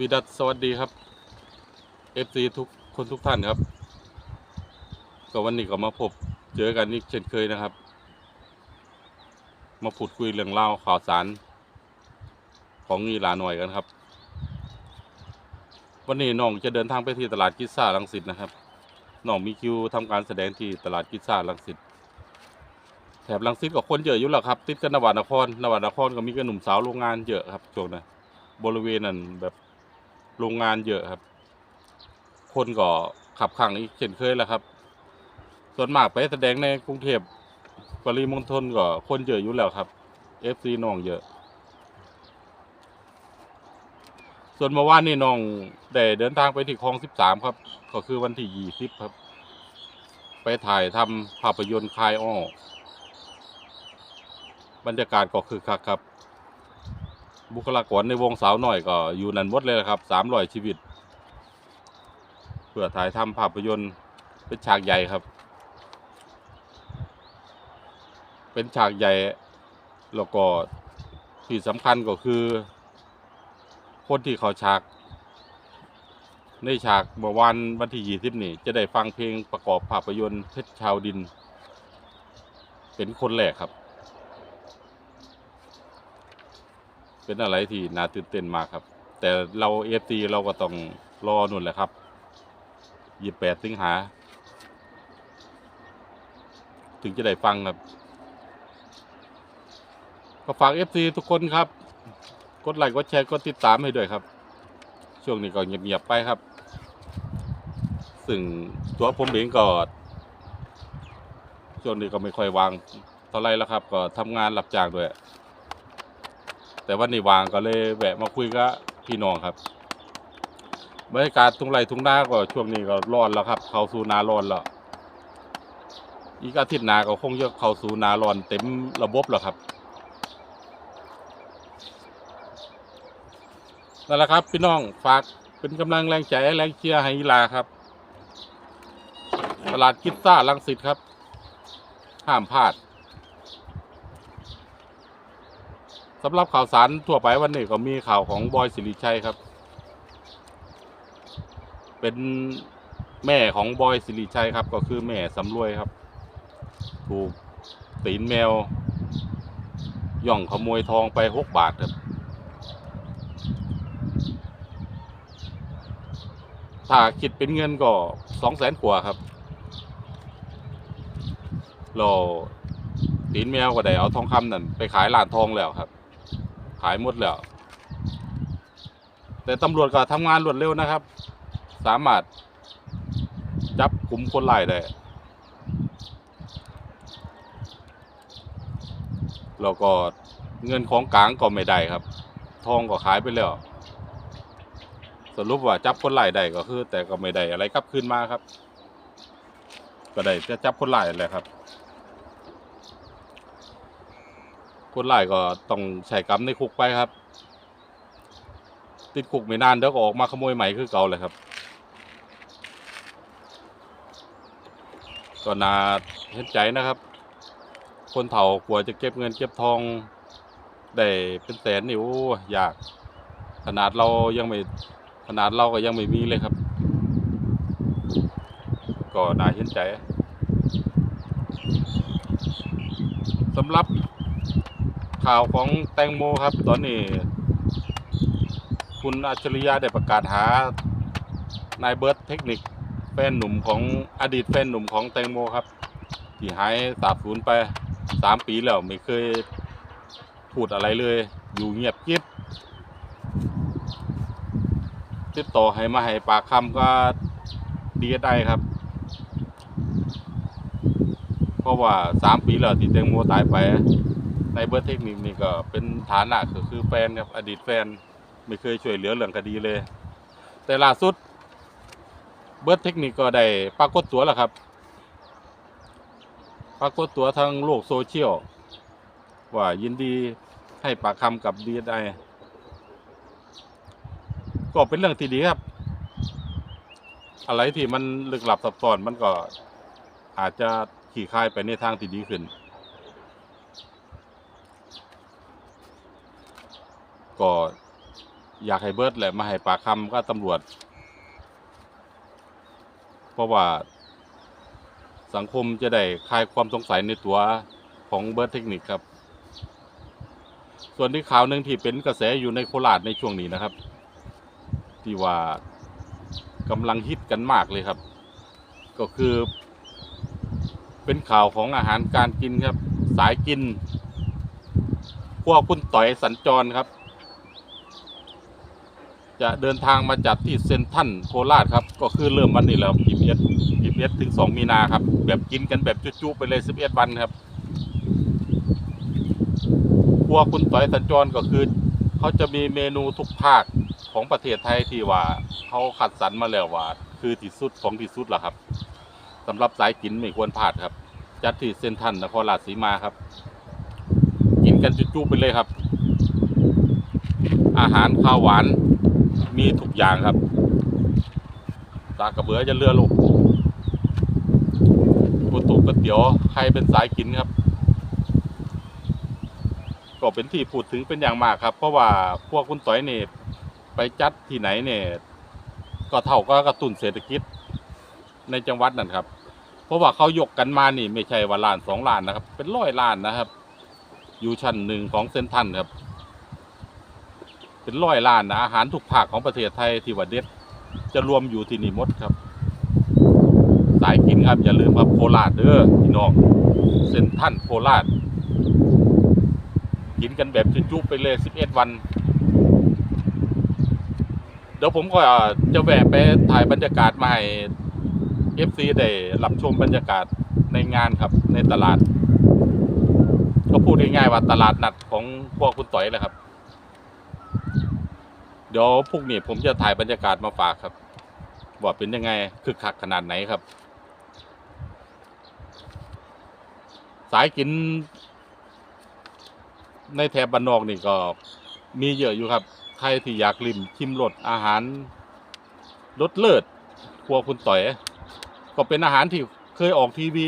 วีดัสสวัสดีครับ FC ทุกคนทุกท่านครับ ก็วันนี้ก็มาพบเจอกันอีกเช่นเคยนะครับ มาพูดคุยเรื่องเล่าข่าวสาร ของอีหลาหน่อยกันครับ วันนี้น้องจะเดินทางไปที่ตลาดกิซ่าลังสิตนะครับน้องมีคิวทำการแสดงที่ตลาดกิซ่าลังสิตแถบลังสิตก็คนเยอะอยู่แล้วครับ ติดกันนวานครนวานครก็มีกันหนุ่มสาวโรงงานเยอะครับช่วงนั้นบริเวณนั้นแบบ โรงงานเยอะครับ คนก็ขับขังอีกเช่นเคยแหล้วครับ ส่วนมากไปแสดงในกรุงเทพปริมณฑลก็คนเยอะอยู่แล้วครับ FC น้องเยอะ ส่วนเมื่อวานนี่น้องได้เดินทางไปที่คลองสิบสามครับ ก็คือวันที่ยี่สิบครับ ไปถ่ายทำภาพยนตร์คลายอ้อบรรยากาศก็คือคักครับ บุคลากรในวงสาวหน่อยก็อยู่นันหมดเลยนะครับสามร้อยชีวิต เพื่อถ่ายทำภาพยนตร์เป็นฉากใหญ่ครับ เป็นฉากใหญ่แล้วก็ที่สำคัญก็คือ คนที่เขาฉาก ในฉากเมื่อวันวันที่ยี่สิบนี่จะได้ฟังเพลงประกอบภาพยนตร์เพชรชาวดิน เป็นคนแรกครับ เป็นอะไรที่น่าตื่นเต้นมากครับ แต่เราเอฟซีเราก็ต้องรอนุ่นแหละครับยี่แปดสิงหา ถึงจะได้ฟังครับ ก็ฝากเอฟซีทุกคนครับ กดไลค์กดแชร์กดติดตามให้ด้วยครับ ช่วงนี้ก็เงียบๆไปครับ ซึ่งตัวผมเองก็ช่วงนี้ก็ไม่ค่อยวางเท่าไรแล้วครับ ก็ทำงานรับจางด้วย แต่วันนี้วางก็เลยแวะมาคุยกับพี่น้องครับบรรยากาศทุ่งไร่ทุ่งนาก็ช่วงนี้ก็ร้อนแล้วครับ เข้าสู่นาร้อนแล้วอีกอาทิตย์หน้าก็คงจะเข้าสู่นาร้อนเต็มระบบแล้วครับนั่นแหละครับพี่น้องฝากเป็นกำลังแรงใจแรงเชียร์ให้อีลาครับ ตลาดกิฟซ่าลังสิตครับ ห้ามพลาด สำหรับข่าวสารทั่วไปวันนี้ก็มีข่าวของบอยสิริชัยครับ เป็นแม่ของบอยสิริชัยครับ ก็คือแม่สำรวยครับ ถูกตีนแมว ย่องขโมยทองไปหกบาทครับ ถ้าคิดเป็นเงินก็สองแสนกว่าครับเราตีนแมวก็ได้เอาทองคำนั่นไปขายร้านทองแล้วครับ ขายหมดแล้ว แต่ตำรวจก็ทำงานรวดเร็วนะครับ สามารถจับกลุ่มคนร้ายได้แล้วก็เงินของกลางก็ไม่ได้ครับ ทองก็ขายไปแล้ว สรุปว่าจับคนร้ายได้ก็คือ แต่ก็ไม่ได้อะไรกลับคืนมาครับ ก็ได้จะจับคนร้ายแหละครับ คนร้ายก็ต้องใช้กรรมในคุกไปครับ ติดคุกไม่นานเดี๋ยวก็ออกมาขโมยใหม่คือเก่าเลยครับก็น่าเห็นใจนะครับ คนเฒ่ากลัวจะเก็บเงินเก็บทองได้เป็นแสนนี่โอ้ยาก ขนาดเรายังไม่ขนาดเราก็ยังไม่มีเลยครับ ก็น่าเห็นใจสำหรับ ข่าวของแตงโมครับ ตอนนี้ คุณอัจฉริยะได้ประกาศหานายเบิร์ตเทคนิคแฟนหนุ่มของอดีตแฟนหนุ่มของแตงโมครับ ที่หายสาบสูญไปสามปีแล้วไม่เคยพูดอะไรเลย อยู่เงียบกิ๊บติดต่อให้มาให้ปากคำก็ดีได้ครับ เพราะว่าสามปีแล้วที่แตงโมตายไป ในเบิร์ดเทคนิคนี่ก็เป็นฐานะก็คือแฟนครับอดีตแฟนไม่เคยช่วยเหลือเรื่องคดีเลย แต่ล่าสุด เบิร์ดเทคนิคก็ได้ปรากฏตัวแล้วครับ ปรากฏตัวทางโลกโซเชียลว่ายินดีให้ปากคำกับดีไอก็เป็นเรื่องที่ดีครับ อะไรที่มันลึกลับซับซ้อนมันก็อาจจะขี่คายไปในทางที่ดีขึ้น ก็อยากให้เบิร์ดแหละมาให้ปากคำก็ตำรวจ เพราะว่าสังคมจะได้คลายความสงสัยในตัวของเบิร์ดเทคนิคครับ ส่วนที่ข่าวหนึ่งที่เป็นกระแสอยู่ในโคราชในช่วงนี้นะครับ ที่ว่ากำลังฮิตกันมากเลยครับ ก็คือเป็นข่าวของอาหารการกินครับ สายกินพวกคุณต่อยสัญจรครับ จะเดินทางมาจัดที่เซนทันโคราชครับ ก็คือเริ่มวันนี้แล้วพีพีเอสพีพีเอสถึงสองมีนาครับ แบบกินกันแบบจุๆไปเลยสิบเอ็ดวันครับพวกคุณต่อยสัญจรก็คือ เขาจะมีเมนูทุกภาคของประเทศไทยที่ว่าเขาคัดสรรมาแล้วว่า คือที่สุดของที่สุดล้วครับสำหรับสายกินไม่ควรพลาดครับ จัดที่เซนทันนครราชสีมาครับ กินกันจุๆไปเลยครับ อาหารข้าวหวาน มีทุกอย่างครับตากระเบือจะเรือลูกกุตุก๋วยเตี๋ยวใครเป็นสายกินครับ ก็เป็นที่พูดถึงเป็นอย่างมากครับ เพราะว่าพวกคุณต่อยเนี่ยไปจัดที่ไหนเนี่ยก็เท่าก็กระตุ้นเศรษฐกิจในจังหวัดนั่นครับ เพราะว่าเขายกกันมานี่ ไม่ใช่ว่าล้านสองล้านนะครับ เป็นร้อยล้านนะครับ อยู่ชั้นหนึ่งของเซนทรันครับ เป็นร้อยล้านนะอาหารทุกภาคของประเทศไทยที่ว่าเด็ดจะรวมอยู่ที่นี่หมดครับ สายกินครับอย่าลืมครับโคราชเด้อพี่น้องเซนทรันโคราชกินกันแบบจุ๊บไปเลย11วัน เดี๋ยวผมก็จะแวะไปถ่ายบรรยากาศมาให้ FC ได้รับชมบรรยากาศในงานครับในตลาด ก็พูดง่ายๆว่าตลาดนัดของพวกคุณต่อยแหละครับ เดี๋ยวพรุ่งนี้ผมจะถ่ายบรรยากาศมาฝากครับ ว่าเป็นยังไงคึกคักขนาดไหนครับ สายกิน ในแถบบ้านนอกนี่ก็มีเยอะอยู่ครับ ใครที่อยากลิมชิมรสอาหารรสเลิศครัวคุณต่อย ก็เป็นอาหารที่เคยออกทีวี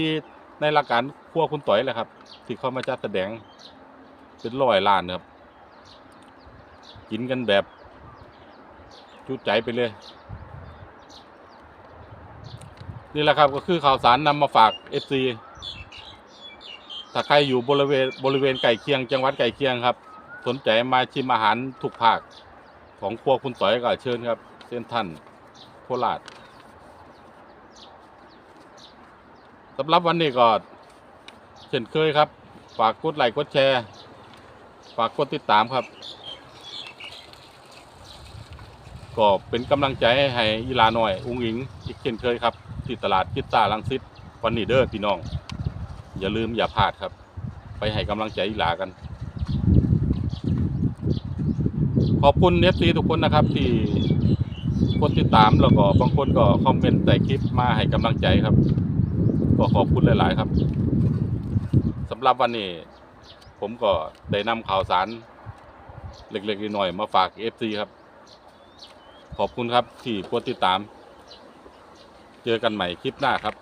ในรายการครัวคุณต่อยแหละครับ ที่เขามาจัดแสดงเป็นร้อยล้านครับ กินกันแบบ จุใจไปเลย นี่แหละครับก็คือข่าวสารนำมาฝาก FC ถ้าใครอยู่บริเวณบริเวณไก่เคียง จังหวัดไก่เคียงครับ สนใจมาชิมอาหารทุกภาคของครัวคุณต่อยก็เชิญครับ เส้นท่านโคราชสำหรับวันนี้ก็เช่นเคยครับ ฝากกดไลค์กดแชร์ ฝากกดติดตามครับ ก็เป็นกำลังใจให้อีลาหน่อย อุ้งอิง อีกเช่นเคยครับที่ตลาดกิตตาลังสิตวันนี้เด้อพี่น้อง อย่าลืมอย่าพลาดครับ ไปให้กำลังใจอีลากัน ขอบคุณเอฟซีทุกคนนะครับ ที่กดติดตามแล้วก็บางคนก็คอมเมนต์ใต้คลิปมาให้กำลังใจครับ ก็ขอบคุณหลาย ๆ ครับสำหรับวันนี้ ผมก็ได้นำข่าวสารเล็กๆน้อยๆมาฝากเอฟซีครับ ขอบคุณครับที่กดติดตาม เจอกันใหม่คลิปหน้าครับ